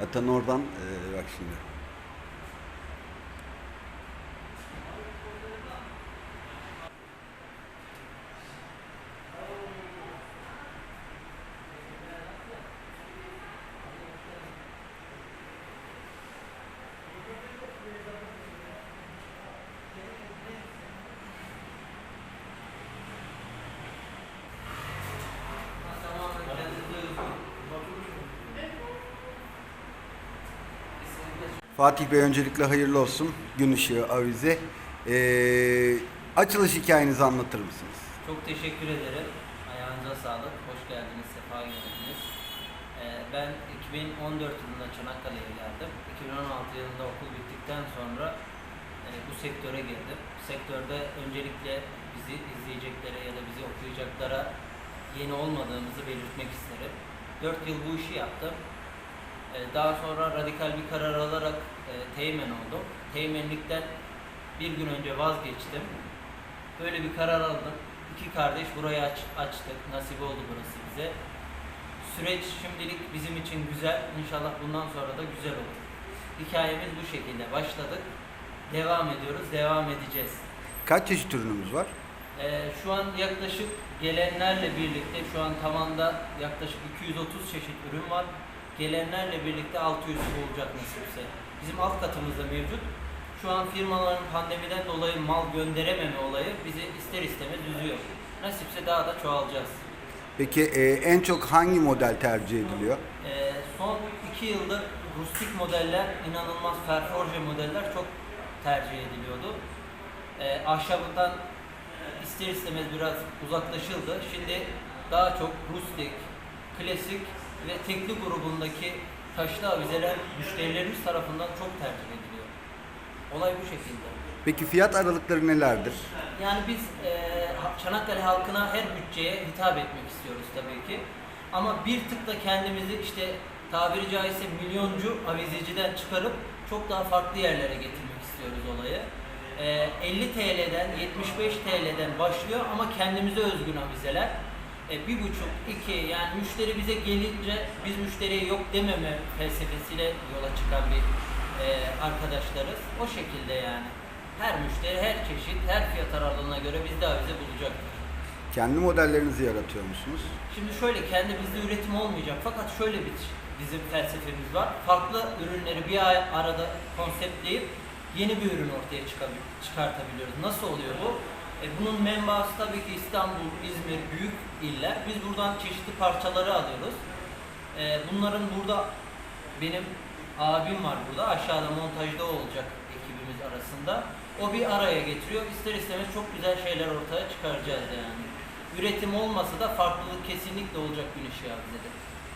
Zaten oradan e, bak şimdi. Fatih Bey öncelikle hayırlı olsun. Gün ışığı avize. E, açılış hikayenizi anlatır mısınız? Çok teşekkür ederim. Ayağınıza sağlık. Hoş geldiniz, sefa geldiniz. Ee, ben 2014 yılında Çanakkale'ye geldim. 2016 yılında okul bittikten sonra e, bu sektöre girdim. Sektörde öncelikle bizi izleyeceklere ya da bizi okuyacaklara yeni olmadığımızı belirtmek isterim. 4 yıl bu işi yaptım. Ee, Daha sonra radikal bir karar alarak e, teğmen oldum. Teğmenlikten bir gün önce vazgeçtim. Böyle bir karar aldım. İki kardeş burayı aç, açtık. Nasip oldu burası bize. Süreç şimdilik bizim için güzel. İnşallah bundan sonra da güzel olur. Hikayemiz bu şekilde başladık. Devam ediyoruz, devam edeceğiz. Kaç çeşit ürünümüz var? Ee, şu an yaklaşık gelenlerle birlikte şu an tamanda yaklaşık 230 çeşit ürün var. Gelenlerle birlikte 600 olacak nasipse. Bizim alt katımızda mevcut. Şu an firmaların pandemiden dolayı mal gönderememe olayı bizi ister istemez üzüyor. Nasipse daha da çoğalacağız. Peki e, en çok hangi model tercih ediliyor? Ee, son iki yıldır rustik modeller, inanılmaz ferforje modeller çok tercih ediliyordu. Ee, ahşaptan ister istemez biraz uzaklaşıldı. Şimdi daha çok rustik, klasik ve tekli grubundaki taşlı avizeler müşterilerimiz tarafından çok tercih ediliyor. Olay bu şekilde. Peki fiyat aralıkları nelerdir? Yani biz eee, Çanakkale halkına her bütçeye hitap etmek istiyoruz tabii ki. Ama bir tıkla kendimizi işte tabiri caizse milyoncu avizeciden çıkarıp çok daha farklı yerlere getirmek istiyoruz olayı. Eee, 50 TL'den 75 TL'den başlıyor ama kendimize özgün avizeler. E, bir buçuk, iki yani müşteri bize gelince biz müşteriye yok dememe felsefesiyle yola çıkan bir e, arkadaşlarız. O şekilde yani. Her müşteri, her çeşit, her fiyat aralığına göre bizde avize bulacaktır. Kendi modellerinizi yaratıyor musunuz? Şimdi şöyle kendi bizde üretim olmayacak fakat şöyle bir bizim felsefemiz var. Farklı ürünleri bir ay arada konseptleyip yeni bir ürün ortaya çıkartabiliyoruz. Nasıl oluyor bu? E, bunun menbaası tabii ki İstanbul, İzmir, büyük iller. Biz buradan çeşitli parçaları alıyoruz. E, bunların burada benim abim var burada. Aşağıda montajda olacak ekibimiz arasında. O bir araya getiriyor. İster istemez çok güzel şeyler ortaya çıkaracağız yani. Üretim olmasa da farklılık kesinlikle olacak gün ışığı bizde.